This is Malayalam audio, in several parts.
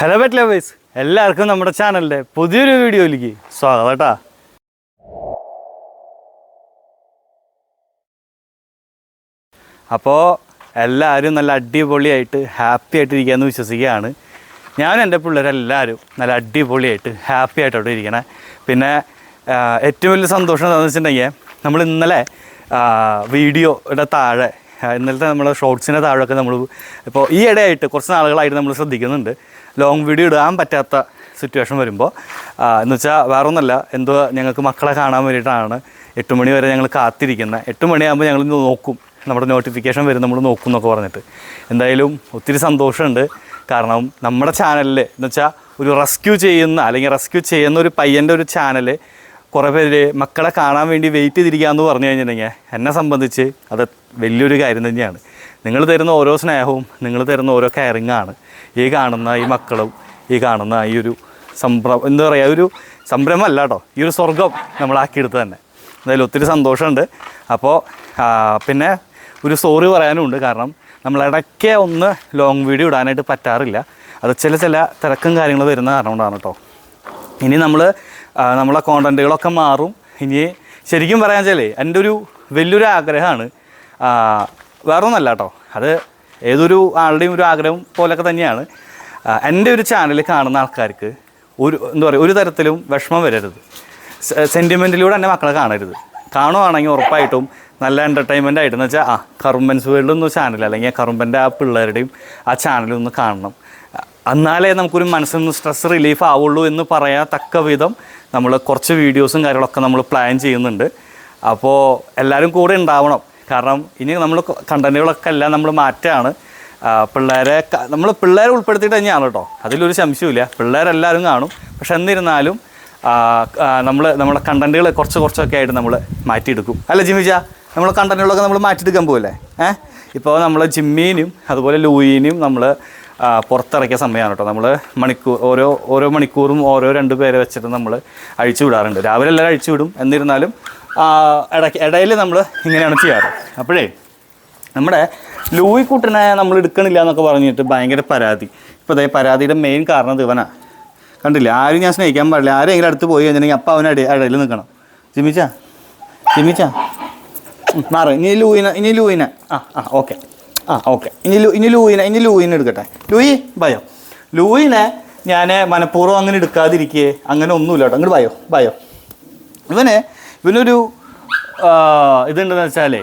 ഹലോ ബെറ്റ് ലവേഴ്സ് എല്ലാവർക്കും നമ്മുടെ ചാനലിന്റെ പുതിയൊരു വീഡിയോയിലേക്ക് സ്വാഗതം കേട്ടാ. അപ്പോൾ എല്ലാവരും നല്ല അടിപൊളിയായിട്ട് ഹാപ്പി ആയിട്ട് ഇരിക്കാമെന്ന് വിശ്വസിക്കുകയാണ്. ഞാൻ എന്റെ പിള്ളേരെല്ലാവരും നല്ല അടിപൊളിയായിട്ട് ഹാപ്പി ആയിട്ട് അവിടെ ഇരിക്കണേ. പിന്നെ ഏറ്റവും വലിയ സന്തോഷം എന്താണെന്ന് വെച്ചിട്ടുണ്ടെങ്കിൽ നമ്മൾ ഇന്നലെ വീഡിയോയുടെ താഴെ ഇന്നലത്തെ നമ്മുടെ ഷോർട്സിന്റെ താഴെയൊക്കെ നമ്മൾ ഇപ്പോൾ ഈ ഇടയായിട്ട് കുറച്ച് നാളുകളായിട്ട് നമ്മൾ ശ്രദ്ധിക്കുന്നുണ്ട്. ലോങ് വീഡിയോ ഇടാൻ പറ്റാത്ത സിറ്റുവേഷൻ വരുമ്പോൾ എന്ന് വെച്ചാൽ വേറെ ഒന്നല്ല എന്തോ ഞങ്ങൾക്ക് മക്കളെ കാണാൻ വേണ്ടിയിട്ടാണ് എട്ട് മണി വരെ ഞങ്ങൾ കാത്തിരിക്കുന്നത് എട്ട് മണിയാകുമ്പോൾ ഞങ്ങൾ നോക്കും. നമ്മുടെ നോട്ടിഫിക്കേഷൻ വരും നമ്മൾ നോക്കും എന്നൊക്കെ പറഞ്ഞിട്ട്. എന്തായാലും ഒത്തിരി സന്തോഷമുണ്ട്. കാരണം നമ്മുടെ ചാനലിൽ എന്ന് വെച്ചാൽ ഒരു റെസ്ക്യൂ ചെയ്യുന്ന അല്ലെങ്കിൽ റെസ്ക്യൂ ചെയ്യുന്ന ഒരു പയ്യന്റെ ഒരു ചാനൽ കുറേ പേര് മക്കളെ കാണാൻ വേണ്ടി വെയിറ്റ് ചെയ്തിരിക്കുക എന്ന് പറഞ്ഞു കഴിഞ്ഞിട്ടുണ്ടെങ്കിൽ എന്നെ സംബന്ധിച്ച് അത് വലിയൊരു കാര്യം തന്നെയാണ്. നിങ്ങൾ തരുന്ന ഓരോ സ്നേഹവും നിങ്ങൾ തരുന്ന ഓരോ കെയറിങ്ങാണ് ഈ കാണുന്ന ഈ മക്കളും ഈ കാണുന്ന ഈ ഒരു സംരംഭം എന്താ പറയുക ഒരു സംരംഭം അല്ല കേട്ടോ. ഈ ഒരു സ്വർഗം നമ്മളാക്കിയെടുത്ത് തന്നെ. എന്തായാലും ഒത്തിരി സന്തോഷമുണ്ട്. അപ്പോൾ പിന്നെ ഒരു സോറി പറയാനുമുണ്ട് കാരണം നമ്മൾ ഇടയ്ക്ക് ഒന്ന് ലോങ് വീഡിയോ ഇടാനായിട്ട് പറ്റാറില്ല. അത് ചില ചില തിരക്കും കാര്യങ്ങൾ വരുന്ന കാരണം കൊണ്ടാണ് കേട്ടോ. ഇനി നമ്മൾ നമ്മളെ കോണ്ടന്റുകളൊക്കെ മാറും. ഇനി ശരിക്കും പറയാൻ വെച്ചാലേ എന്റെ ഒരു വലിയൊരു ആഗ്രഹമാണ് വേറെ ഒന്നല്ല കേട്ടോ. അത് ഏതൊരു ആളുടെയും ഒരു ആഗ്രഹം പോലൊക്കെ തന്നെയാണ്. എന്റെ ഒരു ചാനൽ കാണുന്ന ആൾക്കാർക്ക് ഒരു എന്താ പറയുക ഒരു തരത്തിലും വിഷമം വരരുത്. സെന്റിമെന്റിലൂടെ എന്റെ മക്കളെ കാണരുത്. കാണുവാണെങ്കിൽ ഉറപ്പായിട്ടും നല്ല എന്റർടൈൻമെന്റ് ആയിട്ട് എന്ന് വെച്ചാൽ ആ കറുമ്പൻസ് വേൾഡ് ഒന്ന് ചാനൽ അല്ലെങ്കിൽ കറുമ്പന്റെ ആ പിള്ളേരുടെയും ആ ചാനലൊന്ന് കാണണം. എന്നാലേ നമുക്കൊരു മനസ്സിൽ സ്ട്രെസ് റിലീഫ് ആവുള്ളൂ എന്ന് പറയാൻ തക്ക വിധം നമ്മൾ കുറച്ച് വീഡിയോസും കാര്യങ്ങളൊക്കെ നമ്മൾ പ്ലാൻ ചെയ്യുന്നുണ്ട്. അപ്പോൾ എല്ലാവരും കൂടെ ഉണ്ടാവണം. കാരണം ഇനി നമ്മൾ കണ്ടന്റുകളൊക്കെ എല്ലാം നമ്മൾ മാറ്റാണ്. പിള്ളേരെ നമ്മൾ പിള്ളേരെ ഉൾപ്പെടുത്തിയിട്ട് തന്നെയാണ് കേട്ടോ. അതിലൊരു സംശയമില്ല പിള്ളേരെല്ലാവരും കാണും. പക്ഷെ എന്നിരുന്നാലും നമ്മൾ നമ്മുടെ കണ്ടന്റുകൾ കുറച്ച് കുറച്ചൊക്കെ ആയിട്ട് നമ്മൾ മാറ്റിയെടുക്കും. അല്ല ജിമിജ നമ്മൾ കണ്ടന്റുകളൊക്കെ നമ്മൾ മാറ്റിയെടുക്കാൻ പോകല്ലേ ഏഹ് ഇപ്പോൾ നമ്മൾ ജിമ്മീനും അതുപോലെ ലൂയിനും നമ്മൾ പുറത്തിറക്കിയ സമയമാണ് കേട്ടോ. നമ്മൾ മണിക്കൂർ ഓരോ ഓരോ മണിക്കൂറും ഓരോ രണ്ട് പേരെ വെച്ചിട്ട് നമ്മൾ അഴിച്ചു വിടാറുണ്ട് രാവിലെ എല്ലാവരും അഴിച്ചു വിടും എന്നിരുന്നാലും ഇടയ്ക്ക് ഇടയിൽ നമ്മൾ ഇങ്ങനെയാണ് ചെയ്യാറ്. അപ്പോഴേ നമ്മുടെ ലൂയി കുട്ടനെ നമ്മൾ എടുക്കണില്ല എന്നൊക്കെ പറഞ്ഞിട്ട് ഭയങ്കര പരാതി. ഇപ്പോൾ അതേ പരാതിയുടെ മെയിൻ കാരണം ഇവനാ. കണ്ടില്ല? ആരും ഞാൻ സ്നേഹിക്കാൻ പാടില്ല. ആരെങ്കിലും അടുത്ത് പോയി കഴിഞ്ഞിട്ടുണ്ടെങ്കിൽ അപ്പം അവൻ ഇടയിൽ ഇടയിൽ നിൽക്കണം. ജിമിച്ച? ജിമിച്ച? മാറി. ഇനി ലൂയിന ഇനി ലൂയിന. ആ ആ ഓക്കെ. ആ ഓക്കെ. ഇനി ലൂ ഇനി ലൂയിന ഇനി ലൂയിനെ എടുക്കട്ടെ. ലൂയി ഭയോ ലൂയിനെ ഞാൻ മനഃപൂർവം അങ്ങനെ എടുക്കാതിരിക്കേ. അങ്ങനെ ഒന്നുമില്ല കേട്ടോ. അങ്ങോട്ട് ഭയോ ഭയോ ഇവന് ആ, ഇതുണ്ടെന്ന് വെച്ചാലേ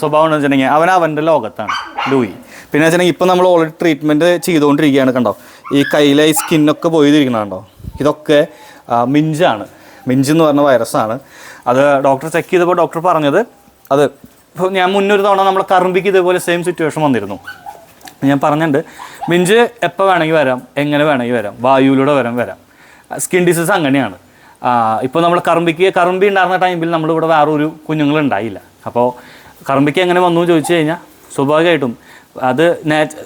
സ്വഭാവം എന്ന് വെച്ചിട്ടുണ്ടെങ്കിൽ അവൻ അവന്റെ ലോകത്താണ് ലൂയി. പിന്നെ വെച്ചിട്ടുണ്ടെങ്കിൽ ഇപ്പം നമ്മൾ ഓൾറെഡി ട്രീറ്റ്മെന്റ് ചെയ്തുകൊണ്ടിരിക്കുകയാണ് കണ്ടോ? ഈ കയ്യിലെ ഈ സ്കിന്നൊക്കെ പോയിരിക്കണം കണ്ടോ ഇതൊക്കെ മിഞ്ചാണ്. മിഞ്ച് എന്ന് പറഞ്ഞ വൈറസാണ്. അത് ഡോക്ടർ ചെക്ക് ചെയ്തപ്പോൾ ഡോക്ടർ പറഞ്ഞത് അത് ഇപ്പോൾ ഞാൻ മുന്നൊരു തവണ നമ്മളെ കറുമ്പിക്ക് ഇതേപോലെ സെയിം സിറ്റുവേഷൻ വന്നിരുന്നു. ഞാൻ പറഞ്ഞിട്ടുണ്ട് മിഞ്ച് എപ്പോൾ വേണമെങ്കിൽ വരാം എങ്ങനെ വേണമെങ്കിൽ വരാം വായുവിലൂടെ വരാം വരാം. സ്കിൻ ഡിസീസ് അങ്ങനെയാണ്. ഇപ്പോൾ നമ്മൾ കറുമ്പിക്ക് കറുമ്പി ഉണ്ടായിരുന്ന ടൈമിൽ നമ്മളിവിടെ വേറെ ഒരു കുഞ്ഞുങ്ങളുണ്ടായില്ല. അപ്പോൾ കറുമ്പിക്ക് എങ്ങനെ വന്നു ചോദിച്ചു കഴിഞ്ഞാൽ സ്വാഭാവികമായിട്ടും അത് നാച്ച്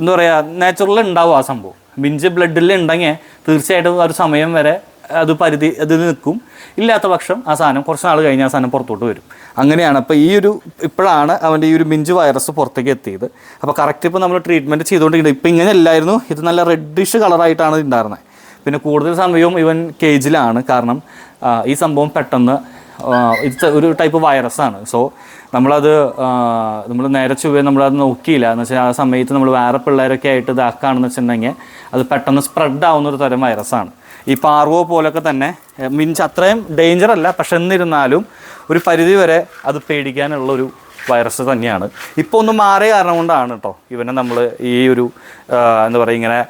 എന്താ പറയുക നാച്ചുറൽ ഉണ്ടാവും ആ സംഭവം. മിഞ്ച് ബ്ലഡിൽ ഉണ്ടെങ്കിൽ തീർച്ചയായിട്ടും ഒരു സമയം വരെ അത് പരിധി അത് നിൽക്കും. ഇല്ലാത്ത പക്ഷം ആ സാധനം കുറച്ച് നാൾ കഴിഞ്ഞ് ആ സാധനം പുറത്തോട്ട് വരും. അങ്ങനെയാണ് അപ്പോൾ ഈ ഒരു ഇപ്പോഴാണ് അവന്റെ ഈ ഒരു മിഞ്ച് വൈറസ് പുറത്തേക്ക് എത്തിയത്. അപ്പോൾ കറക്റ്റ് ഇപ്പോൾ നമ്മൾ ട്രീറ്റ്മെന്റ് ചെയ്തുകൊണ്ടിരിക്കുന്നത് ഇപ്പോൾ ഇങ്ങനെ അല്ലായിരുന്നു. ഇത് നല്ല റെഡിഷ് കളറായിട്ടാണ് ഉണ്ടായിരുന്നത് പിന്നെ കൂടുതൽ സമയവും ഇവൻ കേജിലാണ് കാരണം ഈ സംഭവം പെട്ടെന്ന് ഇത് ഒരു ടൈപ്പ് വൈറസാണ് സോ നമ്മളത് നമ്മൾ നേരെ ചുവേ നമ്മളത് നോക്കിയില്ല. എന്ന് വെച്ചാൽ ആ സമയത്ത് നമ്മൾ വേറെ പിള്ളേരൊക്കെ ആയിട്ട് ഇതാക്കുകയാണെന്ന് വെച്ചിട്ടുണ്ടെങ്കിൽ അത് പെട്ടെന്ന് സ്പ്രെഡ് ആവുന്ന ഒരു തരം വൈറസാണ് ഈ പാർവോ പോലൊക്കെ തന്നെ മീൻസ് അത്രയും ഡേഞ്ചർ അല്ല. പക്ഷെ എന്നിരുന്നാലും ഒരു പരിധി വരെ അത് പേടിക്കാനുള്ള ഒരു വൈറസ് തന്നെയാണ്. ഇപ്പോൾ ഒന്ന് മാറിയ കാരണം കൊണ്ടാണ് കേട്ടോ ഇവനെ നമ്മൾ ഈ ഒരു എന്താ പറയുക ഇങ്ങനെ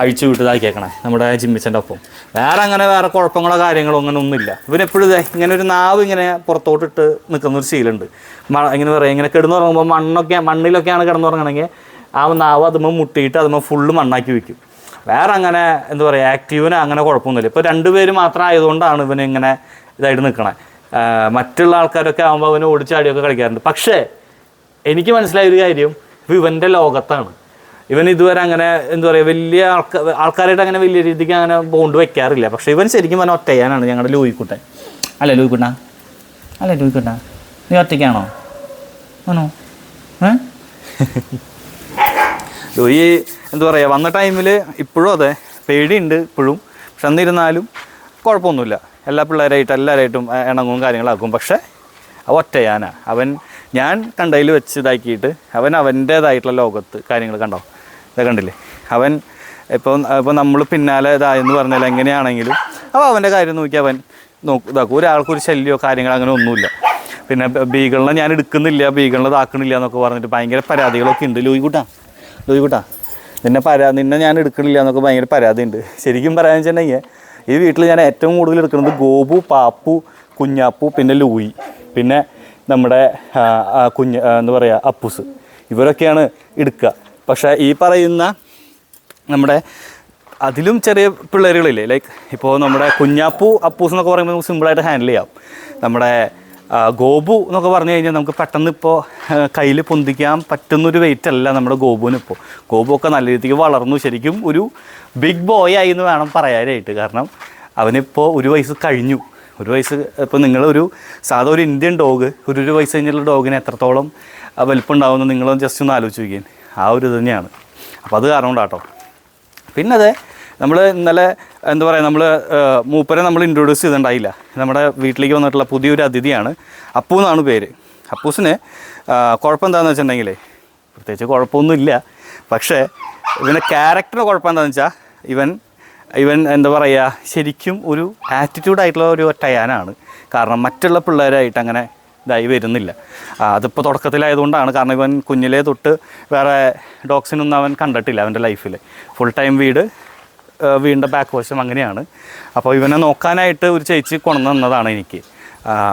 അഴിച്ചു വിട്ടതാക്കിയേക്കണേ നമ്മുടെ ജിമ്മിച്ചന്റെ ഒപ്പം. വേറെ അങ്ങനെ വേറെ കുഴപ്പങ്ങളോ കാര്യങ്ങളോ അങ്ങനെ ഒന്നുമില്ല. ഇവനെപ്പോഴും എപ്പോഴും ഇങ്ങനെ ഒരു നാവ് ഇങ്ങനെ പുറത്തോട്ടിട്ട് നിൽക്കുന്ന ഒരു ശീലമുണ്ട്. ഇങ്ങനെ പറയാം ഇങ്ങനെ കിടന്നുറങ്ങുമ്പോൾ മണ്ണൊക്കെ മണ്ണിലൊക്കെയാണ് കിടന്നുറങ്ങണമെങ്കിൽ ആ നാവ് അതുമ്പോൾ മുട്ടിയിട്ട് അതുമ്പോൾ ഫുള്ള് മണ്ണാക്കി വയ്ക്കും വേറെ അങ്ങനെ എന്താ പറയുക ആക്റ്റീവിന് അങ്ങനെ കുഴപ്പമൊന്നുമില്ല. ഇപ്പോൾ രണ്ടുപേര് മാത്രം ആയതുകൊണ്ടാണ് ഇവന് ഇങ്ങനെ ഇതായിട്ട് നിൽക്കണേ. മറ്റുള്ള ആൾക്കാരൊക്കെ ആകുമ്പോൾ അവന് ഓടിച്ചാടിയൊക്കെ കളിക്കാറുണ്ട്. പക്ഷേ എനിക്ക് മനസ്സിലായ ഒരു കാര്യം ഇവന്റെ ലോകത്താണ്. ഇവൻ ഇതുവരെ അങ്ങനെ എന്താ പറയുക വലിയ ആൾക്കാർ ആൾക്കാരായിട്ട് അങ്ങനെ വലിയ രീതിക്ക് അങ്ങനെ ബോണ്ട് വെക്കാറില്ല. പക്ഷേ ഇവൻ ശരിക്കും പറഞ്ഞാൽ ഒറ്റയ്യാനാണ് ഞങ്ങളുടെ ലൂയിക്കുട്ടൻ. അല്ല ലൂയിക്കുട്ട? അല്ല ലൂയിക്കുട്ട? നീ ഒറ്റയ്ക്കാണോ? ആണോ? ഏ? ലൂയി എന്താ പറയുക വന്ന ടൈമിൽ ഇപ്പോഴും അതെ പേടിയുണ്ട് ഇപ്പോഴും. പക്ഷെ എന്നിരുന്നാലും കുഴപ്പമൊന്നുമില്ല. എല്ലാ പിള്ളേരായിട്ട് എല്ലാവരായിട്ടും ഇണങ്ങും കാര്യങ്ങളാക്കും. പക്ഷേ ഒറ്റയാനാണ് അവൻ ഞാൻ കണ്ടതിൽ വെച്ച് ഇതാക്കിയിട്ട് അവൻ അവന്റേതായിട്ടുള്ള ലോകത്ത് കാര്യങ്ങൾ കണ്ടോ? ഇതൊക്കെ കണ്ടില്ലേ? അവൻ ഇപ്പോൾ ഇപ്പോൾ നമ്മൾ പിന്നാലെ ഇതായെന്ന് പറഞ്ഞാൽ എങ്ങനെയാണെങ്കിലും അപ്പോൾ അവന്റെ കാര്യം നോക്കി അവൻ നോക്കും ഇതാക്കും. ഒരാൾക്കൊരു ശല്യമോ കാര്യങ്ങളോ അങ്ങനെ ഒന്നുമില്ല. പിന്നെ ബീഗളിനെ ഞാൻ എടുക്കുന്നില്ല ബീഗളിനെ ഇതാക്കണില്ല എന്നൊക്കെ പറഞ്ഞിട്ട് ഭയങ്കര പരാതികളൊക്കെ ഉണ്ട്. ലൂയി കൂട്ടാ ലൂയി കൂട്ടാ നിന്നെ പരാ നിന്നെ ഞാൻ എടുക്കണില്ല എന്നൊക്കെ ഭയങ്കര പരാതി ഉണ്ട് ശരിക്കും പറയാൻ വെച്ചിട്ടുണ്ടെങ്കിൽ ഈ വീട്ടിൽ ഞാൻ ഏറ്റവും കൂടുതൽ എടുക്കുന്നത് ഗോപു പാപ്പു കുഞ്ഞാപ്പു പിന്നെ ലൂയി പിന്നെ നമ്മുടെ കുഞ്ഞ് എന്താ പറയുക അപ്പൂസ്. ഇവരൊക്കെയാണ് എടുക്കുക. പക്ഷേ ഈ പറയുന്ന നമ്മുടെ അതിലും ചെറിയ പിള്ളേരുകളില്ലേ? ലൈക്ക് ഇപ്പോൾ നമ്മുടെ കുഞ്ഞാപ്പു അപ്പൂസ് എന്നൊക്കെ പറയുമ്പോൾ നമുക്ക് സിമ്പിളായിട്ട് ഹാൻഡിൽ ചെയ്യാം. നമ്മുടെ ഗോപു എന്നൊക്കെ പറഞ്ഞു കഴിഞ്ഞാൽ നമുക്ക് പെട്ടെന്ന് ഇപ്പോൾ കയ്യിൽ പൊന്തിക്കാൻ പറ്റുന്നൊരു വെയിറ്റ് അല്ല നമ്മുടെ ഗോപുവിന് ഇപ്പോൾ ഗോപു ഒക്കെ നല്ല രീതിക്ക് വളർന്നു ശരിക്കും ഒരു ബിഗ് ബോയ് ആയി എന്ന് വേണം പറയാനായിട്ട്. കാരണം അവനിപ്പോൾ ഒരു വയസ്സ് കഴിഞ്ഞു. ഒരു വയസ്സ് ഇപ്പോൾ നിങ്ങളൊരു സാധാ ഒരു ഇന്ത്യൻ ഡോഗ് ഒരു ഒരു വയസ്സ് കഴിഞ്ഞുള്ള ഡോഗിന് എത്രത്തോളം വലിപ്പം ഉണ്ടാവുമെന്ന് നിങ്ങളൊന്ന് ജസ്റ്റ് ഒന്ന് ആലോചിച്ച് നോക്കിയാൽ ആ ഒരു ഇത് തന്നെയാണ്. അപ്പോൾ അത് കാരണം കൊണ്ടാട്ടോ. പിന്നെ അതെ നമ്മൾ ഇന്നലെ എന്താ പറയുക നമ്മൾ മൂപ്പരെ നമ്മൾ ഇൻട്രൊഡ്യൂസ് ചെയ്തിട്ടുണ്ടായില്ല. നമ്മുടെ വീട്ടിലേക്ക് വന്നിട്ടുള്ള പുതിയൊരു അതിഥിയാണ് അപ്പു എന്നാണ് പേര്. അപ്പൂസിന് കുഴപ്പം എന്താണെന്ന് വെച്ചിട്ടുണ്ടെങ്കിൽ പ്രത്യേകിച്ച് കുഴപ്പമൊന്നുമില്ല. പക്ഷേ ഇവന്റെ ക്യാരക്ടർ കുഴപ്പം എന്താണെന്ന് വെച്ചാൽ ഇവൻ ഇവൻ എന്താ പറയുക ശരിക്കും ഒരു ആറ്റിറ്റ്യൂഡായിട്ടുള്ള ഒരു ടയാനാണ് കാരണം മറ്റുള്ള പിള്ളേരായിട്ട് അങ്ങനെ ഇതായി വരുന്നില്ല. അതിപ്പോൾ തുടക്കത്തിലായതുകൊണ്ടാണ്. കാരണം ഇവൻ കുഞ്ഞിലേ തൊട്ട് വേറെ ഡോഗ്സിനൊന്നും അവൻ കണ്ടിട്ടില്ല അവന്റെ ലൈഫിൽ ഫുൾ ടൈം വീട് വീണ്ട ബാക്ക് വശം അങ്ങനെയാണ്. അപ്പോൾ ഇവനെ നോക്കാനായിട്ട് ഒരു ചേച്ചി കൊണ്ടു തന്നതാണ് എനിക്ക്.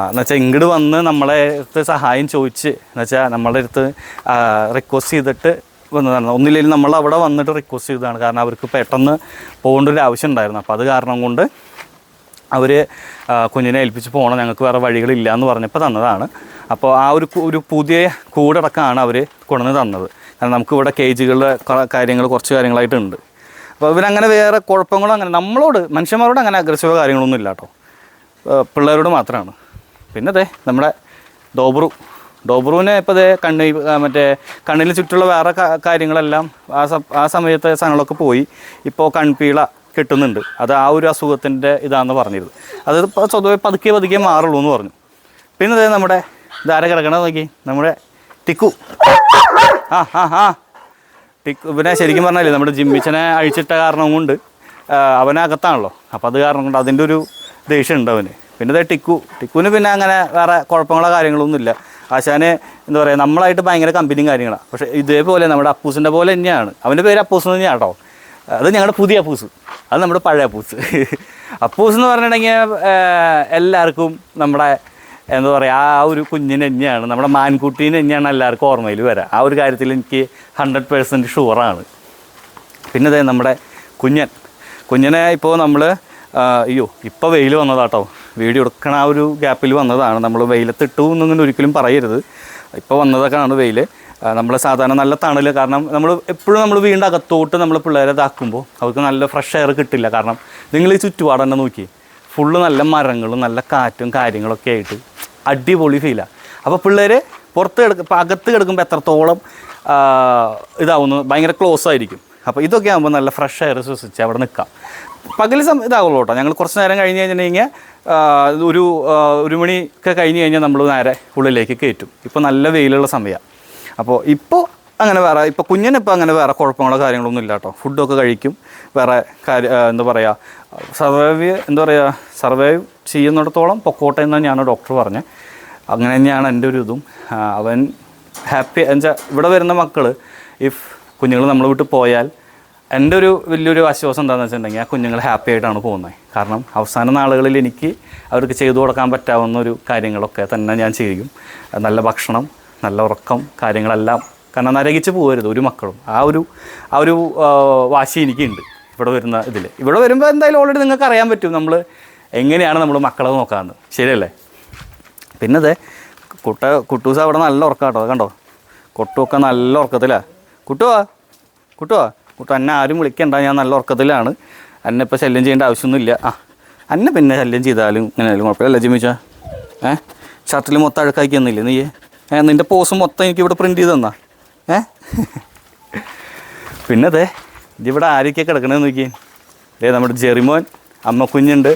എന്നുവെച്ചാൽ ഇങ്ങോട്ട് വന്ന് നമ്മളെ അടുത്ത് സഹായം ചോദിച്ച് എന്നുവെച്ചാൽ നമ്മളെ അടുത്ത് റിക്വസ്റ്റ് ചെയ്തിട്ട് വന്നതാണ്. ഒന്നില്ലെങ്കിൽ നമ്മൾ അവിടെ വന്നിട്ട് റിക്വസ്റ്റ് ചെയ്തതാണ്. കാരണം അവർക്ക് പെട്ടെന്ന് പോകേണ്ട ഒരു ആവശ്യം ഉണ്ടായിരുന്നു. അപ്പോൾ അത് കാരണം കൊണ്ട് അവർ കുഞ്ഞിനെ ഏൽപ്പിച്ച് പോകണം ഞങ്ങൾക്ക് വേറെ വഴികളില്ല എന്ന് പറഞ്ഞപ്പോൾ തന്നതാണ്. അപ്പോൾ ആ ഒരു ഒരു പുതിയ കൂടടക്കമാണ് അവർ കൊണ്ടുവന്ന് തന്നത്. കാരണം നമുക്കിവിടെ കേജുകളുടെ കാര്യങ്ങൾ കുറച്ച് കാര്യങ്ങളായിട്ടുണ്ട്. അപ്പോൾ ഇവരങ്ങനെ വേറെ കുഴപ്പങ്ങളോ അങ്ങനെ നമ്മളോട് മനുഷ്യന്മാരോട് അങ്ങനെ അഗ്രസീവ കാര്യങ്ങളൊന്നും ഇല്ല കേട്ടോ പിള്ളേരോട് മാത്രമാണ് പിന്നെ അതെ നമ്മുടെ ഡോബ്രു. ഡോബ്രുവിനെ ഇപ്പോൾ അതേ കണ്ണി മറ്റേ കണ്ണിന് ചുറ്റുള്ള വേറെ കാര്യങ്ങളെല്ലാം ആ ആ സമയത്തെ സാധനങ്ങളൊക്കെ പോയി. ഇപ്പോൾ കൺപീള കിട്ടുന്നുണ്ട്. അത് ആ ഒരു അസുഖത്തിന്റെ ഇതാണെന്ന് പറഞ്ഞിരുന്നത് അത് സ്വതവേ പതുക്കെ പതുക്കെ മാറുള്ളൂ എന്ന് പറഞ്ഞു. പിന്നെ അതായത് നമ്മുടെ ധാര കിടക്കണത് നോക്കി. നമ്മുടെ ടിക്കു. ആ ആ ആ. ടിക്കു പിന്നെ ശരിക്കും പറഞ്ഞാലേ നമ്മുടെ ജിമ്മിച്ചനെ അഴിച്ചിട്ട കാരണം കൊണ്ട് അവനകത്താണല്ലോ അപ്പോൾ അത് കാരണം കൊണ്ട് അതിന്റെ ഒരു ദേഷ്യം ഉണ്ട് അവന്. പിന്നെ ഇതേ ടിക്കു. ടിക്കുവിന് പിന്നെ അങ്ങനെ വേറെ കുഴപ്പങ്ങളോ കാര്യങ്ങളൊന്നുമില്ല. ആശാന് എന്താ പറയുക നമ്മളായിട്ട് ഭയങ്കര കമ്പനിയും കാര്യങ്ങളാണ് പക്ഷേ ഇതേപോലെ നമ്മുടെ അപ്പൂസിന്റെ പോലെ തന്നെയാണ്. അവന്റെ പേര് അപ്പൂസ് തന്നെയാണ് കേട്ടോ. അത് ഞങ്ങളുടെ പുതിയ അപ്പൂസ് അത് നമ്മുടെ പഴയ അപ്പൂസ് അപ്പൂസ് എന്ന് പറഞ്ഞിട്ടുണ്ടെങ്കിൽ എല്ലാവർക്കും നമ്മുടെ എന്താ പറയുക ആ ഒരു കുഞ്ഞിന് തന്നെയാണ് നമ്മുടെ മാൻകുട്ടീനെ തന്നെയാണ് എല്ലാവർക്കും ഓർമ്മയിൽ വരാം. ആ ഒരു കാര്യത്തിൽ എനിക്ക് ഹൺഡ്രഡ് പേഴ്സന്റ് ഷുവറാണ് പിന്നെ ദേ നമ്മുടെ കുഞ്ഞൻ. കുഞ്ഞനെ ഇപ്പോൾ നമ്മൾ അയ്യോ ഇപ്പോൾ വെയിൽ വന്നതാട്ടോ. വീഡിയോ എടുക്കണ ആ ഒരു ഗ്യാപ്പിൽ വന്നതാണ്. നമ്മൾ വെയിലത്തിട്ടു എന്നൊന്നും ഒരിക്കലും പറയരുത്. ഇപ്പോൾ വന്നതൊക്കെയാണ് വെയിൽ നമ്മൾ സാധാരണ നല്ല തണൽ കാരണം നമ്മൾ എപ്പോഴും നമ്മൾ വീണ്ടും അകത്തോട്ട് നമ്മൾ പിള്ളേരെ ഇതാക്കുമ്പോൾ അവർക്ക് നല്ല ഫ്രഷ് എയർ കിട്ടില്ല. കാരണം നിങ്ങൾ ഈ ചുറ്റുപാട് തന്നെ നോക്കി ഫുള്ള് നല്ല മരങ്ങളും നല്ല കാറ്റും കാര്യങ്ങളൊക്കെ ആയിട്ട് അടിപൊളി ഫീലാണ് അപ്പോൾ പിള്ളേർ പുറത്ത് കിടക്കും അകത്ത് കിടക്കുമ്പോൾ എത്രത്തോളം ഇതാവുന്നു ഭയങ്കര ക്ലോസ് ആയിരിക്കും. അപ്പോൾ ഇതൊക്കെ ആകുമ്പോൾ നല്ല ഫ്രഷ് എയർ ശ്വസിച്ച് അവിടെ നിൽക്കാം പകൽ സം ഇതാവുള്ളൂ കേട്ടോ ഞങ്ങൾ കുറച്ച് നേരം കഴിഞ്ഞ് കഴിഞ്ഞിട്ടുണ്ടെങ്കിൽ ഒരു ഒരു മണിയൊക്കെ കഴിഞ്ഞ് കഴിഞ്ഞാൽ നമ്മൾ നേരെ ഉള്ളിലേക്ക് കയറ്റും. ഇപ്പോൾ നല്ല വെയിലുള്ള സമയമാണ് അപ്പോൾ ഇപ്പോൾ അങ്ങനെ വേറെ ഇപ്പോൾ കുഞ്ഞിനിപ്പോൾ അങ്ങനെ വേറെ കുഴപ്പങ്ങളോ കാര്യങ്ങളൊന്നും ഇല്ല കേട്ടോ. ഫുഡൊക്കെ കഴിക്കും. വേറെ കാര്യം എന്താ പറയുക സർവൈവ് എന്താ പറയുക സർവൈവ് ചെയ്യുന്നിടത്തോളം പൊക്കോട്ടെ എന്ന് തന്നെയാണ് ഡോക്ടർ പറഞ്ഞത് അങ്ങനെ തന്നെയാണ് എന്റെ ഒരു ഇതും. അവൻ ഹാപ്പി എന്നുവെച്ചാൽ ഇവിടെ വരുന്ന മക്കൾ ഇഫ് കുഞ്ഞുങ്ങൾ നമ്മൾ വിട്ട് പോയാൽ എന്റെ ഒരു വലിയൊരു ആശ്വാസം എന്താണെന്ന് വെച്ചിട്ടുണ്ടെങ്കിൽ ആ കുഞ്ഞുങ്ങൾ ഹാപ്പി ആയിട്ടാണ് പോകുന്നത്. കാരണം അവസാന നാളുകളിൽ എനിക്ക് അവർക്ക് ചെയ്തു കൊടുക്കാൻ പറ്റാവുന്ന ഒരു കാര്യങ്ങളൊക്കെ തന്നെ ഞാൻ ചെയ്യും. നല്ല ഭക്ഷണം നല്ല ഉറക്കം കാര്യങ്ങളെല്ലാം. കാരണം നരകിച്ച് പോകരുത് ഒരു മക്കളും. ആ ഒരു ആ ഒരു വാശി എനിക്കുണ്ട് ഇവിടെ വരുന്ന ഇതിൽ ഇവിടെ വരുമ്പോൾ എന്തായാലും ഓൾറെഡി നിങ്ങൾക്ക് അറിയാൻ പറ്റും നമ്മൾ എങ്ങനെയാണ് നമ്മൾ മക്കളെ നോക്കാമെന്ന് ശരിയല്ലേ? പിന്നെ അതെ കുട്ട കുട്ടൂസ് അവിടെ നല്ല ഉറക്കം കേട്ടോ കണ്ടോ? കൊട്ടുമൊക്കെ നല്ല ഉറക്കത്തിലാണ് കുട്ടുവാ കുട്ടുവാ കുട്ടു എന്നെ ആരും വിളിക്കണ്ട. ഞാൻ നല്ല ഉറക്കത്തിലാണ്. എന്നെ ഇപ്പോൾ ശല്യം ചെയ്യേണ്ട ആവശ്യമൊന്നുമില്ല. ആ എന്നെ പിന്നെ ശല്യം ചെയ്താലും ഇങ്ങനെ കുഴപ്പമില്ല. ജിമിച്ച ഏ? ഷർട്ടിൽ മൊത്തം അഴുക്കാക്കി തന്നില്ലേ നീ നിന്റെ പോസ് മൊത്തം എനിക്ക് ഇവിടെ പ്രിന്റ് ചെയ്ത് തന്നാ. ഏ? പിന്നെ അതെ ഇതിവിടെ ആരൊക്കെ കിടക്കണമെന്ന് നോക്കി ദേ നമ്മുടെ ജെറിമോൻ അമ്മ കുഞ്ഞുണ്ട്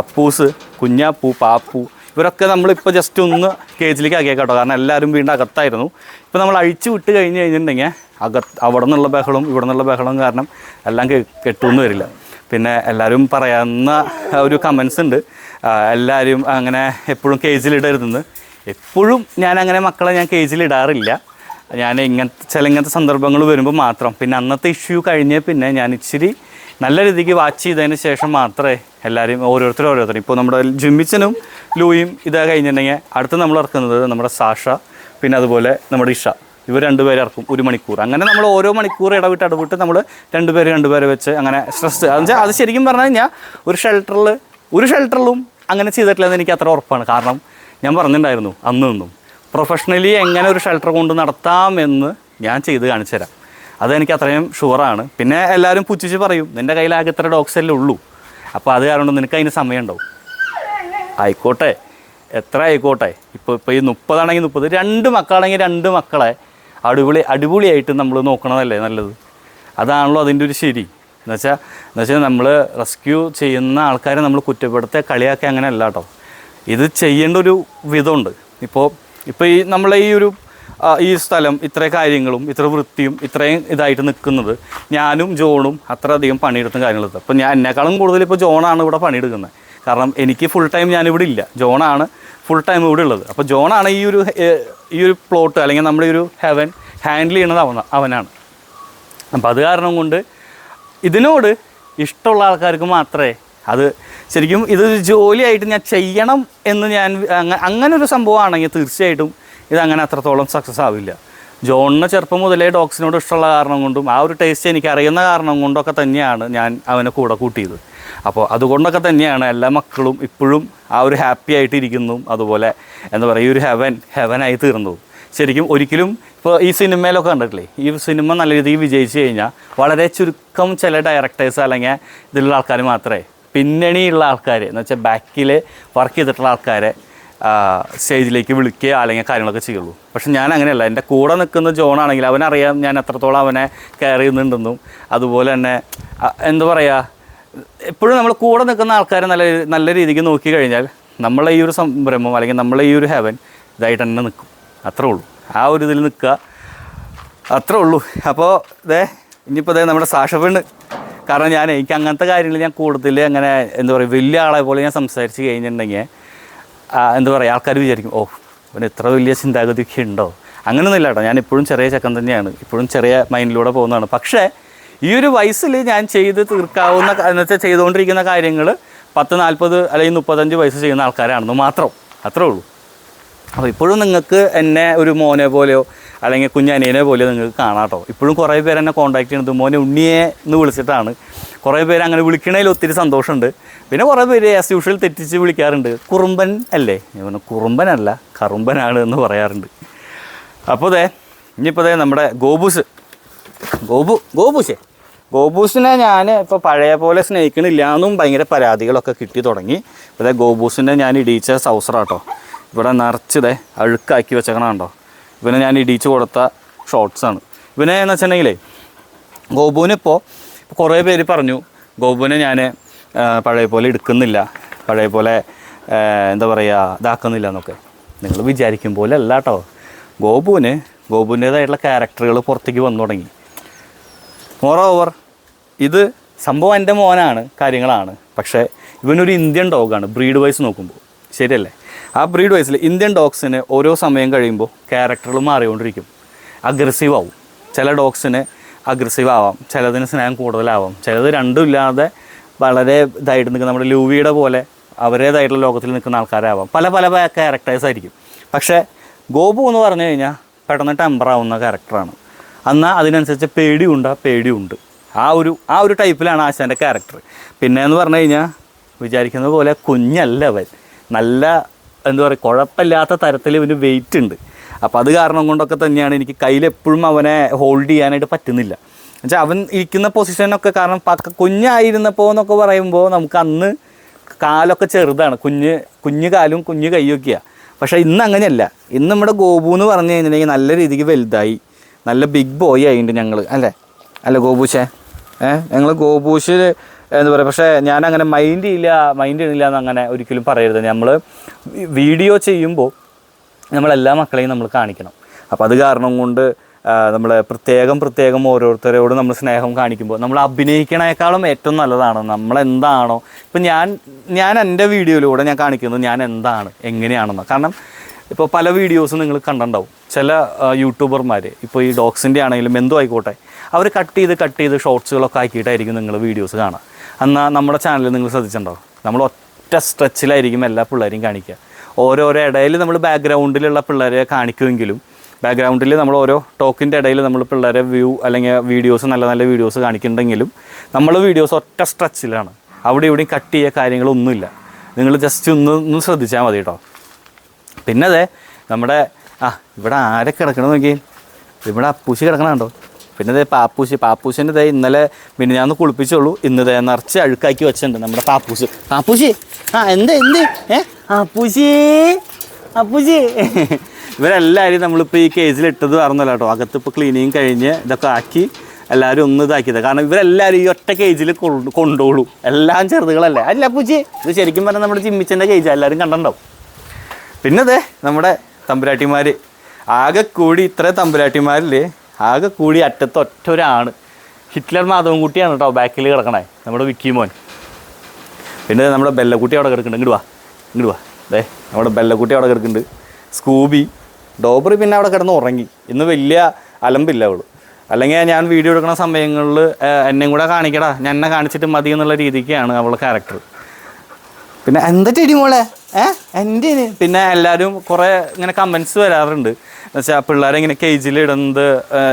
അപ്പൂസ് കുഞ്ഞാപ്പൂ പാപ്പൂ. ഇവരൊക്കെ നമ്മളിപ്പോൾ ജസ്റ്റ് ഒന്ന് കേജിലേക്ക് ആക്കിയേക്കാം കേട്ടോ കാരണം എല്ലാവരും വീണ്ടും അകത്തായിരുന്നു. ഇപ്പോൾ നമ്മൾ അഴിച്ചു വിട്ട് കഴിഞ്ഞ് കഴിഞ്ഞിട്ടുണ്ടെങ്കിൽ അകത്ത് അവിടെ നിന്നുള്ള ബഹളവും ഇവിടെ നിന്നുള്ള ബഹളവും കാരണം എല്ലാം കെട്ടുമെന്ന് വരില്ല. പിന്നെ എല്ലാവരും പറയാവുന്ന ഒരു കമൻസ് ഉണ്ട്. എല്ലാവരും അങ്ങനെ എപ്പോഴും കേജിലിടരുതെന്ന് എപ്പോഴും ഞാൻ അങ്ങനെ മക്കളെ ഞാൻ കേജിലിടാറില്ല ഞാൻ ഇങ്ങനത്തെ ചില ഇങ്ങനത്തെ സന്ദർഭങ്ങൾ വരുമ്പോൾ മാത്രം. പിന്നെ അന്നത്തെ ഇഷ്യൂ കഴിഞ്ഞേ പിന്നെ ഞാൻ ഇച്ചിരി നല്ല രീതിക്ക് വാച്ച് ചെയ്തതിന് ശേഷം മാത്രമേ എല്ലാവരും ഓരോരുത്തരും ഓരോരുത്തരും ഇപ്പോൾ നമ്മുടെ ജിമ്മിച്ചനും ലൂയും ഇതാ കഴിഞ്ഞിട്ടുണ്ടെങ്കിൽ അടുത്ത് നമ്മൾ ഇറക്കുന്നത് നമ്മുടെ സാഷ പിന്നെ അതുപോലെ നമ്മുടെ ഇഷ. ഇവർ രണ്ടുപേരെ ഇറക്കും ഒരു മണിക്കൂർ. അങ്ങനെ നമ്മൾ ഓരോ മണിക്കൂർ ഇടവിട്ട് ഇടവിട്ട് നമ്മൾ രണ്ടുപേർ രണ്ടുപേരെ വെച്ച് അങ്ങനെ സ്ട്രെസ് അത് അത് ശരിക്കും പറഞ്ഞു കഴിഞ്ഞാൽ ഒരു ഷെൽട്ടറിൽ ഒരു ഷെൽട്ടറിലും അങ്ങനെ ചെയ്തിട്ടില്ലെന്ന് എനിക്ക് അത്ര ഉറപ്പാണ്. കാരണം ഞാൻ പറഞ്ഞിട്ടുണ്ടായിരുന്നു അന്ന് നിന്നും. പ്രൊഫഷണലി എങ്ങനെ ഒരു ഷെൽട്ടർ കൊണ്ട് നടത്താമെന്ന് ഞാൻ ചെയ്ത് കാണിച്ചു തരാം. അതെനിക്ക് അത്രയും ഷുവറാണ് പിന്നെ എല്ലാവരും പുച്ഛിച്ച് പറയും നിന്റെ കയ്യിലാകെ ഇത്ര ഡോഗ്സ് അല്ലേ ഉള്ളൂ? അപ്പോൾ അത് കാരണം നിനക്ക് അതിന് സമയം ഉണ്ടാവും ആയിക്കോട്ടെ. എത്ര ആയിക്കോട്ടെ. ഇപ്പോൾ ഇപ്പോൾ ഈ മുപ്പതാണെങ്കിൽ മുപ്പത് രണ്ട് മക്കളാണെങ്കിൽ രണ്ട് മക്കളെ അടിപൊളി അടിപൊളിയായിട്ട് നമ്മൾ നോക്കണതല്ലേ നല്ലത്? അതാണല്ലോ അതിന്റെ ഒരു ശരി. എന്നുവെച്ചാൽ എന്നുവെച്ചാൽ നമ്മൾ റെസ്ക്യൂ ചെയ്യുന്ന ആൾക്കാരെ നമ്മൾ കുറ്റപ്പെടുത്തുക കളിയാക്കി അങ്ങനെ അല്ല കേട്ടോ. ഇത് ചെയ്യേണ്ട ഒരു വിധമുണ്ട്. ഇപ്പോൾ ഇപ്പോൾ ഈ നമ്മളെ ഈ ഒരു ഈ സ്ഥലം ഇത്ര കാര്യങ്ങളും ഇത്ര വൃത്തിയും ഇത്രയും ഇതായിട്ട് നിൽക്കുന്നത് ഞാനും ജോണും അത്രയധികം പണിയെടുത്തും കാര്യങ്ങളെത്തും അപ്പോൾ ഞാൻ എന്നെക്കാളും കൂടുതൽ ഇപ്പോൾ ജോണാണ് ഇവിടെ പണിയെടുക്കുന്നത്. കാരണം എനിക്ക് ഫുൾ ടൈം ഞാനിവിടെ ഇല്ല. ജോണാണ് ഫുൾ ടൈം ഇവിടെ ഉള്ളത്. അപ്പോൾ ജോണാണ് ഈ ഒരു ഈ ഒരു പ്ലോട്ട് അല്ലെങ്കിൽ നമ്മുടെ ഒരു ഹെവൻ ഹാൻഡിൽ ചെയ്യുന്നത് അവന അവനാണ്. അപ്പോൾ അത് കാരണം കൊണ്ട് ഇതിനോട് ഇഷ്ടമുള്ള ആൾക്കാർക്ക് മാത്രമേ അത് ശരിക്കും ഇതൊരു ജോലിയായിട്ട് ഞാൻ ചെയ്യണം എന്ന് ഞാൻ അങ്ങനെ ഒരു സംഭവമാണെങ്കിൽ തീർച്ചയായിട്ടും ഇത് അങ്ങനെ അത്രത്തോളം സക്സസ് ആവില്ല. ജോണിന് ചെറുപ്പം മുതലേ ഡോക്സിനോട് ഇഷ്ടമുള്ള കാരണം കൊണ്ടും ആ ഒരു ടേസ്റ്റ് എനിക്ക് അറിയുന്ന കാരണം കൊണ്ടൊക്കെ തന്നെയാണ് ഞാൻ അവനെ കൂടെ കൂട്ടിയത്. അപ്പോൾ അതുകൊണ്ടൊക്കെ തന്നെയാണ് എല്ലാ മക്കളും ഇപ്പോഴും ആ ഒരു ഹാപ്പി ആയിട്ടിരിക്കുന്നു അതുപോലെ എന്താ പറയുക ഈ ഒരു ഹെവൻ ഹെവനായി തീർന്നതും ശരിക്കും ഒരിക്കലും ഇപ്പോൾ ഈ സിനിമയിലൊക്കെ കണ്ടിട്ടില്ലേ? ഈ സിനിമ നല്ല രീതിയിൽ വിജയിച്ചു കഴിഞ്ഞാൽ വളരെ ചുരുക്കം ചില ഡയറക്ടേഴ്സ് അല്ലെങ്കിൽ ഇതിലുള്ള ആൾക്കാർ മാത്രമേ പിന്നണിയുള്ള ആൾക്കാർ എന്ന് വെച്ചാൽ ബാക്കിൽ വർക്ക് ചെയ്തിട്ടുള്ള ആൾക്കാരെ സ്റ്റേജിലേക്ക് വിളിക്കുക അല്ലെങ്കിൽ കാര്യങ്ങളൊക്കെ ചെയ്യുള്ളൂ. പക്ഷെ ഞാൻ അങ്ങനെയല്ല. എന്റെ കൂടെ നിൽക്കുന്ന ജോണാണെങ്കിൽ അവനറിയാം ഞാൻ എത്രത്തോളം അവനെ കെയർ ചെയ്യുന്നുണ്ടെന്നും. അതുപോലെ തന്നെ എന്താ പറയുക എപ്പോഴും നമ്മൾ കൂടെ നിൽക്കുന്ന ആൾക്കാരെ നല്ല നല്ല രീതിക്ക് നോക്കി കഴിഞ്ഞാൽ നമ്മളെ ഈ ഒരു സംരംഭം അല്ലെങ്കിൽ നമ്മളെ ഈ ഒരു ഹെവൻ ഇതായിട്ട് തന്നെ നിൽക്കും. അത്രേ ഉള്ളൂ. ആ ഒരു ഇതിൽ നിൽക്കുക. അത്രേ ഉള്ളൂ. അപ്പോൾ ഇതേ ഇനിയിപ്പോൾ ഇതേ നമ്മുടെ പെണ്ണ് കാരണം ഞാൻ എനിക്ക് അങ്ങനത്തെ കാര്യങ്ങൾ ഞാൻ കൂടുതൽ അങ്ങനെ എന്താ പറയുക വലിയ ആളെ പോലെ ഞാൻ സംസാരിച്ച് കഴിഞ്ഞിട്ടുണ്ടെങ്കിൽ എന്താ പറയുക ആൾക്കാർ വിചാരിക്കും ഓ അവന് ഇത്ര വലിയ ചിന്താഗതിയൊക്കെ ഉണ്ടോ? അങ്ങനെയൊന്നുമില്ല കേട്ടോ. ഞാൻ ഇപ്പോഴും ചെറിയ ചക്കൻ തന്നെയാണ്. ഇപ്പോഴും ചെറിയ മൈൻഡിലൂടെ പോകുന്നതാണ്. പക്ഷേ ഈ ഒരു വയസ്സിൽ ഞാൻ ചെയ്ത് തീർക്കാവുന്ന എന്നുവെച്ചാൽ എന്ന് വെച്ചാൽ ചെയ്തുകൊണ്ടിരിക്കുന്ന കാര്യങ്ങൾ പത്ത് നാൽപ്പത് അല്ലെങ്കിൽ മുപ്പത്തഞ്ച് വയസ്സ് ചെയ്യുന്ന ആൾക്കാരാണെന്ന് മാത്രം. അത്രേ ഉള്ളൂ. അപ്പോൾ ഇപ്പോഴും നിങ്ങൾക്ക് എന്നെ ഒരു മോനെ പോലെയോ അല്ലെങ്കിൽ കുഞ്ഞനിയനെ പോലെയോ നിങ്ങൾക്ക് കാണാം കേട്ടോ. ഇപ്പോഴും കുറേ പേര് എന്നെ കോൺടാക്ട് ചെയ്യുന്നത് മോനെ ഉണ്ണിയെ എന്ന് വിളിച്ചിട്ടാണ്. കുറേ പേര് അങ്ങനെ വിളിക്കണതിൽ ഒത്തിരി സന്തോഷമുണ്ട്. പിന്നെ കുറേ പേര് ആസ് യൂഷ്വൽ തെറ്റിച്ച് വിളിക്കാറുണ്ട്. കുറുമ്പൻ അല്ലേ? പറഞ്ഞു കുറുമ്പനല്ല കറുമ്പനാണ് എന്ന് പറയാറുണ്ട്. അപ്പോൾ അതെ ഇനിയിപ്പോൾ അതെ നമ്മുടെ ഗോപൂസ്. ഗോപു ഗോപൂസേ? ഗോബൂസിനെ ഞാൻ ഇപ്പോൾ പഴയ പോലെ സ്നേഹിക്കണില്ല എന്നും ഭയങ്കര പരാതികളൊക്കെ കിട്ടി തുടങ്ങി. ദേ ഗോബൂസിനെ ഞാൻ ഇടിയിച്ച സൗസറാട്ടോ ഇവിടെ നിറച്ചതേ അഴുക്കാക്കി വെച്ചേക്കണ കണ്ടോ? ഇവനെ ഞാൻ ഇടിച്ച് കൊടുത്ത ഷോർട്സാണ് ഇവനെ എന്ന് വെച്ചിട്ടുണ്ടെങ്കിലേ ഗോപുവിനിപ്പോൾ കുറേ പേര് പറഞ്ഞു ഗോപുവിനെ ഞാൻ പഴയ പോലെ എടുക്കുന്നില്ല പഴയ പോലെ എന്താ പറയുക ഇതാക്കുന്നില്ല എന്നൊക്കെ. നിങ്ങൾ വിചാരിക്കും പോലെ അല്ല കേട്ടോ ഗോപുവിന് ഗോപുവിന്റേതായിട്ടുള്ള ക്യാരക്ടറുകൾ പുറത്തേക്ക് വന്നു തുടങ്ങി. മോർ ഓവർ ഇത് സംഭവം എന്റെ മോനാണ് കാര്യങ്ങളാണ്. പക്ഷേ ഇവനൊരു ഇന്ത്യൻ ഡോഗാണ് ബ്രീഡ് വൈസ് നോക്കുമ്പോൾ. ശരിയല്ലേ? ആ ബ്രീഡ് വൈസിൽ ഇന്ത്യൻ ഡോഗ്സിന് ഓരോ സമയം കഴിയുമ്പോൾ ക്യാരക്ടറുകൾ മാറിക്കൊണ്ടിരിക്കും. അഗ്രസീവ് ആവും. ചില ഡോഗ്സിന് അഗ്രസീവ് ആവാം. ചിലതിന് സ്നേഹം കൂടുതലാവാം. ചിലത് രണ്ടും ഇല്ലാതെ വളരെ ഇതായിട്ട് നിൽക്കുന്ന നമ്മുടെ ലൂവിയുടെ പോലെ അവരേതായിട്ടുള്ള ലോകത്തിൽ നിൽക്കുന്ന ആൾക്കാരാവാം. പല പല ക്യാരക്ടേഴ്സ് ആയിരിക്കും. പക്ഷേ ഗോപു എന്ന് പറഞ്ഞു കഴിഞ്ഞാൽ പെട്ടെന്ന് ടെമ്പർ ആവുന്ന ക്യാരക്ടറാണ് എന്നാൽ അതിനനുസരിച്ച് പേടിയുണ്ട് പേടിയുണ്ട്. ആ ഒരു ആ ഒരു ടൈപ്പിലാണ് ആശാന്റെ ക്യാരക്ടർ പിന്നെ എന്ന് പറഞ്ഞു കഴിഞ്ഞാൽ വിചാരിക്കുന്ന പോലെ കുഞ്ഞല്ല അവൻ. നല്ല എന്താ പറയുക കുഴപ്പമില്ലാത്ത തരത്തിൽ ഇവന് വെയിറ്റ് ഉണ്ട്. അപ്പോൾ അത് കാരണം കൊണ്ടൊക്കെ തന്നെയാണ് എനിക്ക് കയ്യിലെപ്പോഴും അവനെ ഹോൾഡ് ചെയ്യാനായിട്ട് പറ്റുന്നില്ല. എന്നുവെച്ചാൽ അവൻ ഇരിക്കുന്ന പൊസിഷനൊക്കെ കാരണം പക്ക കുഞ്ഞായിരുന്നപ്പോൾ എന്നൊക്കെ പറയുമ്പോൾ നമുക്ക് അന്ന് കാലൊക്കെ ചെറുതാണ്. കുഞ്ഞ് കുഞ്ഞ് കാലും കുഞ്ഞ് കൈയൊക്കെയാണ് പക്ഷേ ഇന്ന് അങ്ങനെയല്ല. ഇന്ന് നമ്മുടെ ഗോപു എന്ന് പറഞ്ഞു കഴിഞ്ഞിട്ടുണ്ടെങ്കിൽ നല്ല രീതിക്ക് വലുതായി. നല്ല ബിഗ് ബോയ് ആയിട്ടുണ്ട് ഞങ്ങൾ അല്ലേ? അല്ല ഗോപൂശേ ഏഹ് ഞങ്ങൾ ഗോപൂഷ് എന്താ പറയുക പക്ഷേ ഞാൻ അങ്ങനെ മൈൻഡ് ചെയ്യില്ല മൈൻഡ് ചെയ്യണില്ല എന്ന് അങ്ങനെ ഒരിക്കലും പറയരുത്. നമ്മൾ വീഡിയോ ചെയ്യുമ്പോൾ നമ്മളെല്ലാ മക്കളെയും നമ്മൾ കാണിക്കണം. അപ്പോൾ അത് കാരണം കൊണ്ട് നമ്മൾ പ്രത്യേകം പ്രത്യേകം ഓരോരുത്തരോട് നമ്മൾ സ്നേഹം കാണിക്കുമ്പോൾ നമ്മൾ അഭിനയിക്കണേക്കാളും ഏറ്റവും നല്ലതാണ്. നമ്മൾ എന്താണോ ഇപ്പം ഞാൻ ഞാൻ എന്റെ വീഡിയോയിലൂടെ ഞാൻ കാണിക്കുന്നത് ഞാൻ എന്താണ് എങ്ങനെയാണെന്ന്. കാരണം ഇപ്പോൾ പല വീഡിയോസും നിങ്ങൾ കണ്ടിട്ടുണ്ടാവും. ചില യൂട്യൂബർമാർ ഇപ്പോൾ ഈ ഡോഗ്സിന്റെ ആണെങ്കിലും എന്തോ ആയിക്കോട്ടെ അവർ കട്ട് ചെയ്ത് കട്ട് ചെയ്ത് ഷോർട്സുകളൊക്കെ ആക്കിയിട്ടായിരിക്കും നിങ്ങൾ വീഡിയോസ് കാണുക എന്നാൽ നമ്മുടെ ചാനൽ നിങ്ങൾ ശ്രദ്ധിച്ചിട്ടുണ്ടാവും നമ്മൾ ഒറ്റ സ്ട്രെച്ചിലായിരിക്കും എല്ലാ പിള്ളേരെയും കാണിക്കുക. ഓരോരോ ഇടയിൽ നമ്മൾ ബാക്ക്ഗ്രൗണ്ടിലുള്ള പിള്ളേരെ കാണിക്കുമെങ്കിലും ബാക്ക്ഗ്രൗണ്ടിൽ നമ്മൾ ഓരോ ടോക്കിന്റെ ഇടയിൽ നമ്മൾ പിള്ളേരെ വ്യൂ അല്ലെങ്കിൽ വീഡിയോസ് നല്ല നല്ല വീഡിയോസ് കാണിക്കുന്നുണ്ടെങ്കിലും നമ്മൾ വീഡിയോസ് ഒറ്റ സ്ട്രെച്ചിലാണ് അവിടെ ഇവിടെയും കട്ട് ചെയ്യുക കാര്യങ്ങളൊന്നുമില്ല. നിങ്ങൾ ജസ്റ്റ് ഒന്ന് ഒന്ന് ശ്രദ്ധിച്ചാൽ മതി കേട്ടോ പിന്നെ അതെ നമ്മുടെ ആ ഇവിടെ ആരെ കിടക്കണം നോക്കി ഇവിടെ അപ്പൂശി കിടക്കണുണ്ടോ പിന്നെ ദേ പാപ്പൂശി പാപ്പൂശിന്റെ ദേ ഇന്നലെ പിന്നെ ഞാൻ കുളിപ്പിച്ചുള്ളൂ. ഇന്ന് ഇതേ നിറച്ച് അഴുക്കാക്കി വെച്ചിട്ടുണ്ട് നമ്മുടെ പാപ്പൂസ് പാപ്പൂശി? ആ എന്ത് എന്ത്? ഏ? അപ്പൂശി അപ്പൂസി ഇവരെല്ലാവരും നമ്മളിപ്പോൾ ഈ കേസിലിട്ടത് പറഞ്ഞല്ലോ കേട്ടോ. അകത്ത് ഇപ്പോൾ ക്ലീനിങ് കഴിഞ്ഞ് ഇതൊക്കെ ആക്കി എല്ലാവരും ഒന്ന് ഇതാക്കിയത്. കാരണം ഇവരെല്ലാവരും ഈ ഒറ്റ കേജിൽ കൊണ്ടോളൂ. എല്ലാം ചെറുതുകളല്ലേ. അല്ല പൂച്ചി ഇത് ശരിക്കും പറഞ്ഞാൽ നമ്മുടെ ചിമ്മിച്ചന്റെ കേജ് എല്ലാവരും കണ്ടിട്ടുണ്ടാവും. പിന്നെ അതെ നമ്മുടെ തമ്പുരാട്ടിമാർ ആകെ കൂടി ഇത്ര തമ്പുരാട്ടിമാരിൽ ആകെ കൂടി അറ്റത്ത് ഒറ്റ ഒരാണ്. ഹിറ്റ്ലർ മാധവൻകുട്ടിയാണ് കേട്ടോ ബാക്കിൽ കിടക്കണേ. നമ്മുടെ വിക്കി മോൻ. പിന്നെ നമ്മുടെ ബെല്ലക്കുട്ടി അവിടെ കിടക്കുന്നുണ്ട്. ഇങ്ങോട്ട് വാ. ഇങ്ങോട്ട് വാ. ദേ നമ്മുടെ ബെല്ലക്കുട്ടി അവിടെ കിടക്കുന്നുണ്ട്. സ്കൂബി ഡോബറി പിന്നെ അവിടെ കിടന്ന് ഉറങ്ങി. ഇന്ന് വലിയ അലമ്പില്ല അവൾ. അല്ലെങ്കിൽ ഞാൻ വീഡിയോ എടുക്കുന്ന സമയങ്ങളിൽ എന്നെയും കൂടെ കാണിക്കടാ. ഞാൻ എന്നെ കാണിച്ചിട്ട് മതി എന്നുള്ള രീതിക്കാണ് അവളുടെ ക്യാരക്ടർ പിന്നെ എന്താ ടി മോളെ? ഏ? എന്റെ പിന്നെ എല്ലാവരും കുറേ ഇങ്ങനെ കമൻസ് വരാറുണ്ട്. എന്നുവെച്ചാൽ പിള്ളേരെ ഇങ്ങനെ കേജിൽ ഇടുന്നത്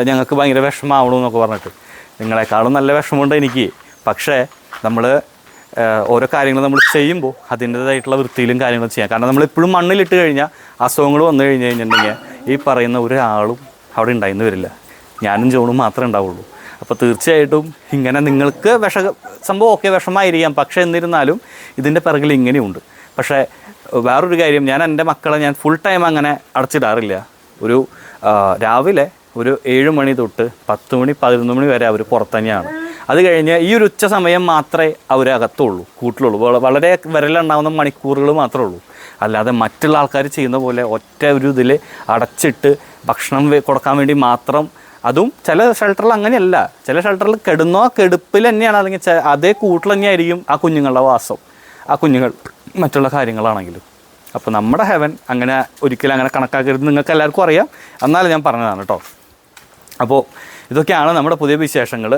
ഞങ്ങൾക്ക് ഭയങ്കര വിഷമാവണം എന്നൊക്കെ പറഞ്ഞിട്ട്. നിങ്ങളെക്കാളും നല്ല വിഷമമുണ്ട് എനിക്ക്. പക്ഷേ നമ്മൾ ഓരോ കാര്യങ്ങൾ നമ്മൾ ചെയ്യുമ്പോൾ അതിന്റേതായിട്ടുള്ള വൃത്തിയിലും കാര്യങ്ങളും ചെയ്യാം. കാരണം നമ്മൾ എപ്പോഴും മണ്ണിലിട്ട് കഴിഞ്ഞാൽ അസുഖങ്ങൾ വന്നു കഴിഞ്ഞ് കഴിഞ്ഞിട്ടുണ്ടെങ്കിൽ ഈ പറയുന്ന ഒരാളും അവിടെ ഉണ്ടായിന്ന് വരില്ല. ഞാനും ജോണും മാത്രമേ ഉണ്ടാവുള്ളൂ. അപ്പോൾ തീർച്ചയായിട്ടും ഇങ്ങനെ നിങ്ങൾക്ക് വിഷ സംഭവം ഓക്കെ വിഷമായിരിക്കാം. പക്ഷേ എന്നിരുന്നാലും ഇതിന്റെ പിറകിൽ ഇങ്ങനെയുണ്ട്. പക്ഷേ വേറൊരു കാര്യം ഞാൻ എന്റെ മക്കളെ ഞാൻ ഫുൾ ടൈം അങ്ങനെ അടച്ചിടാറില്ല. ഒരു രാവിലെ ഒരു ഏഴ് മണി തൊട്ട് പത്ത് മണി പതിനൊന്ന് മണി വരെ അവർ പുറത്ത് തന്നെയാണ് അത് കഴിഞ്ഞ് ഈ ഒരു ഉച്ച സമയം മാത്രമേ അവർ അകത്തുള്ളൂ കൂട്ടിലുള്ളൂ. വള- വളരെ വിരലുണ്ടാവുന്ന മണിക്കൂറുകൾ മാത്രമേ ഉള്ളൂ. അല്ലാതെ മറ്റുള്ള ആൾക്കാർ ചെയ്യുന്ന പോലെ ഒറ്റ ഒരു ഇതിൽ അടച്ചിട്ട് ഭക്ഷണം കൊടുക്കാൻ വേണ്ടി മാത്രം അതും ചില ഷെൽട്ടറിൽ അങ്ങനെയല്ല. ചില ഷെൽട്ടറിൽ കെടുന്നോ കെടുപ്പിൽ തന്നെയാണ് അല്ലെങ്കിൽ അതേ കൂട്ടിൽ തന്നെയായിരിക്കും ആ കുഞ്ഞുങ്ങളുടെ വാസം. ആ കുഞ്ഞുങ്ങൾ മറ്റുള്ള കാര്യങ്ങളാണെങ്കിലും. അപ്പോൾ നമ്മുടെ ഹെവൻ അങ്ങനെ ഒരിക്കലും അങ്ങനെ കണക്കാക്കരുത് നിങ്ങൾക്ക് എല്ലാവർക്കും അറിയാം. എന്നാലും ഞാൻ പറഞ്ഞതാണ് കേട്ടോ അപ്പോൾ ഇതൊക്കെയാണ് നമ്മുടെ പുതിയ വിശേഷങ്ങൾ.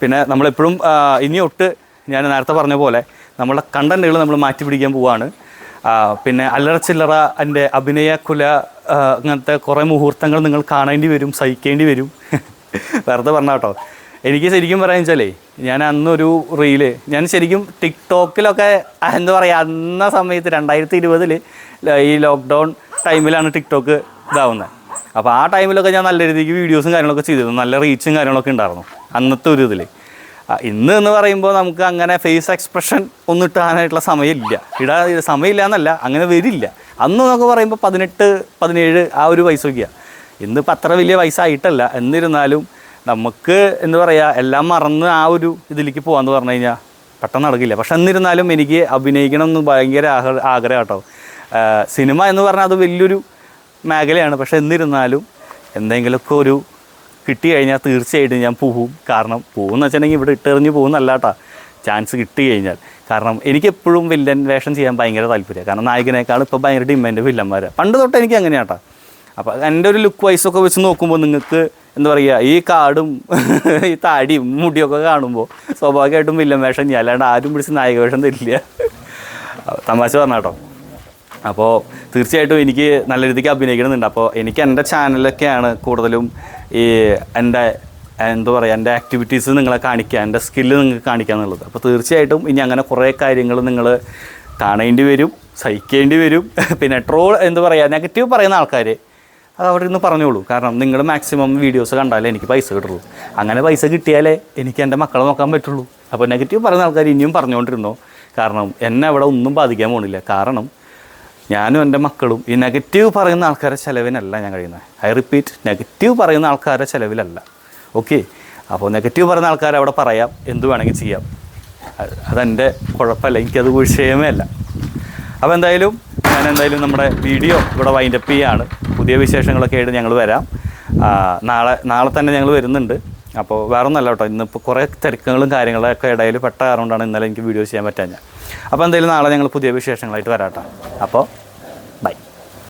പിന്നെ നമ്മളെപ്പോഴും ആ, ഇനി ഒട്ട് ഞാൻ നേരത്തെ പറഞ്ഞ പോലെ നമ്മുടെ കണ്ടന്റുകൾ നമ്മൾ മാറ്റി പിടിക്കാൻ പോവാണ്. പിന്നെ അല്ലറ ചില്ലറ എന്റെ അഭിനയ കുല അങ്ങനത്തെ കുറേ മുഹൂർത്തങ്ങൾ നിങ്ങൾ കാണേണ്ടി വരും സഹിക്കേണ്ടി വരും. വെറുതെ പറഞ്ഞ കേട്ടോ എനിക്ക് ശരിക്കും പറയാൻ വെച്ചാലേ ഞാൻ അന്നൊരു റീൽ ഞാൻ ശരിക്കും ടിക്ടോക്കിലൊക്കെ എന്താ പറയുക അന്ന സമയത്ത് രണ്ടായിരത്തി ഇരുപതിൽ ഈ ലോക്ക്ഡൗൺ ടൈമിലാണ് ടിക്ടോക്ക് ഇതാവുന്നത് അപ്പോൾ ആ ടൈമിലൊക്കെ ഞാൻ നല്ല രീതിക്ക് വീഡിയോസും കാര്യങ്ങളൊക്കെ ചെയ്തിരുന്നു. നല്ല റീച്ചും കാര്യങ്ങളൊക്കെ ഉണ്ടായിരുന്നു. അന്നത്തെ ഒരു ഇതിൽ ഇന്ന് എന്ന് പറയുമ്പോൾ നമുക്ക് അങ്ങനെ ഫേസ് എക്സ്പ്രഷൻ ഒന്നും ഇട്ടാനായിട്ടുള്ള സമയമില്ല. ഇടാ സമയമില്ല എന്നല്ല അങ്ങനെ വരില്ല. അന്ന് എന്നൊക്കെ പറയുമ്പോൾ പതിനെട്ട് പതിനേഴ് ആ ഒരു വയസ്സൊക്കെയാണ് ഇന്നിപ്പോൾ അത്ര വലിയ വയസ്സായിട്ടല്ല. എന്നിരുന്നാലും നമുക്ക് എന്ന് പറയുക എല്ലാം മറന്ന് ആ ഒരു ഇതിലേക്ക് പോകാമെന്ന് പറഞ്ഞു കഴിഞ്ഞാൽ പെട്ടെന്ന് നടക്കില്ല. പക്ഷെ എന്നിരുന്നാലും എനിക്ക് അഭിനയിക്കണം എന്ന് ഭയങ്കര ആഗ്രഹം കേട്ടോ. സിനിമ എന്ന് പറഞ്ഞാൽ അത് വലിയൊരു മേഖലയാണ്. പക്ഷെ എന്നിരുന്നാലും എന്തെങ്കിലുമൊക്കെ ഒരു കിട്ടി കഴിഞ്ഞാൽ തീർച്ചയായിട്ടും ഞാൻ പോകും. കാരണം പോകുമെന്ന് വെച്ചിട്ടുണ്ടെങ്കിൽ ഇവിടെ ഇട്ടെറിഞ്ഞ് പോകുന്നല്ലാട്ടാ. ചാൻസ് കിട്ടി കഴിഞ്ഞാൽ. കാരണം എനിക്കെപ്പോഴും വില്ലൻ വേഷം ചെയ്യാൻ ഭയങ്കര താല്പര്യമാണ്. കാരണം നായകനേക്കാൾ ഇപ്പോൾ ഭയങ്കര ഡിമാൻഡ് വില്ലന്മാരെ പണ്ട് തൊട്ട് എനിക്ക് അങ്ങനെയാട്ടാ. അപ്പോൾ എന്റെ ഒരു ലുക്ക് വൈസൊക്കെ വെച്ച് നോക്കുമ്പോൾ നിങ്ങൾക്ക് എന്താ പറയുക ഈ കാടും ഈ താടിയും മുടിയൊക്കെ കാണുമ്പോൾ സ്വാഭാവികമായിട്ടും വില്ലൻ വേഷം ചെയ്യാം. അല്ലാണ്ട് ആരും പിടിച്ച് നായക വേഷം തരില്ല. തമാശ പറഞ്ഞ കേട്ടോ അപ്പോൾ തീർച്ചയായിട്ടും എനിക്ക് നല്ല രീതിക്ക് അഭിനയിക്കണമെന്നുണ്ട് അപ്പോൾ എനിക്ക് എന്റെ ചാനലൊക്കെയാണ് കൂടുതലും ഈ എന്റെ എന്താ പറയുക എന്റെ ആക്ടിവിറ്റീസ് നിങ്ങളെ കാണിക്കുക എന്റെ സ്കില്ല് നിങ്ങൾക്ക് കാണിക്കുക എന്നുള്ളത്. അപ്പോൾ തീർച്ചയായിട്ടും ഇനി അങ്ങനെ കുറേ കാര്യങ്ങൾ നിങ്ങൾ കാണേണ്ടി വരും സഹിക്കേണ്ടി വരും. പിന്നെ ട്രോൾ എന്താ പറയുക നെഗറ്റീവ് പറയുന്ന ആൾക്കാർ അത് അവിടെ നിന്ന് പറഞ്ഞോളൂ. കാരണം നിങ്ങൾ മാക്സിമം വീഡിയോസ് കണ്ടാലേ എനിക്ക് പൈസ കിട്ടുള്ളൂ. അങ്ങനെ പൈസ കിട്ടിയാലേ എനിക്ക് എന്റെ മക്കളെ നോക്കാൻ പറ്റുള്ളൂ. അപ്പോൾ നെഗറ്റീവ് പറയുന്ന ആൾക്കാർ ഇനിയും പറഞ്ഞുകൊണ്ടിരുന്നോ. കാരണം എന്നെ അവിടെ ഒന്നും ബാധിക്കാൻ പോകുന്നില്ല കാരണം ഞാനും എന്റെ മക്കളും ഈ നെഗറ്റീവ് പറയുന്ന ആൾക്കാരുടെ ചിലവിനല്ല ഞാൻ കഴിയുന്നത്. ഐ റിപ്പീറ്റ് നെഗറ്റീവ് പറയുന്ന ആൾക്കാരുടെ ചിലവിലല്ല. ഓക്കെ അപ്പോൾ നെഗറ്റീവ് പറയുന്ന ആൾക്കാർ അവിടെ പറയാം എന്ത് വേണമെങ്കിൽ ചെയ്യാം. അത് അതെന്റെ കുഴപ്പമല്ല എനിക്കത് വിഷയമേ അല്ല അപ്പോൾ എന്തായാലും ഞാൻ എന്തായാലും നമ്മുടെ വീഡിയോ ഇവിടെ വൈൻഡപ്പ് ചെയ്യാണ്. പുതിയ വിശേഷങ്ങളൊക്കെ ആയിട്ട് ഞങ്ങൾ വരാം. നാളെ നാളെ തന്നെ ഞങ്ങൾ വരുന്നുണ്ട്. അപ്പോൾ വേറെ ഒന്നല്ല കേട്ടോ ഇന്നിപ്പോൾ കുറേ തിരക്കുകളും കാര്യങ്ങളൊക്കെ ഇടയിൽ പെട്ട കാരണം കൊണ്ടാണ് ഇന്നലെ എനിക്ക് വീഡിയോ ചെയ്യാൻ പറ്റാഞ്ഞ അപ്പോൾ എന്തായാലും നാളെ ഞങ്ങൾ പുതിയ വിശേഷങ്ങളായിട്ട് വരാട്ടോ അപ്പോൾ